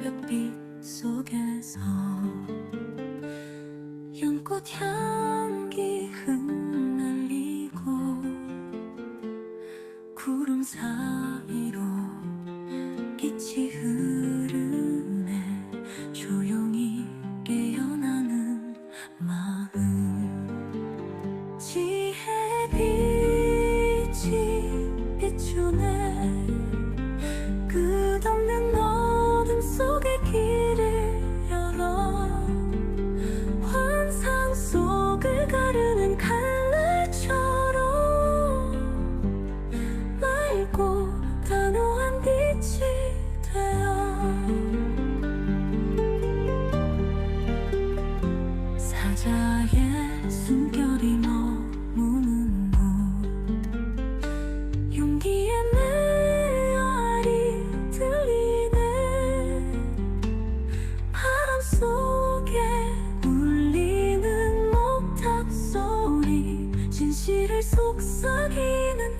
새벽빛 속에서 연꽃 향기 흩날리고 구름 사이로 빛이 흐르 나의 숨결이 머무는 곳. 용기에 내 여알이 들리네. 바람 속에 울리는 목탁 소리. 진실을 속삭이는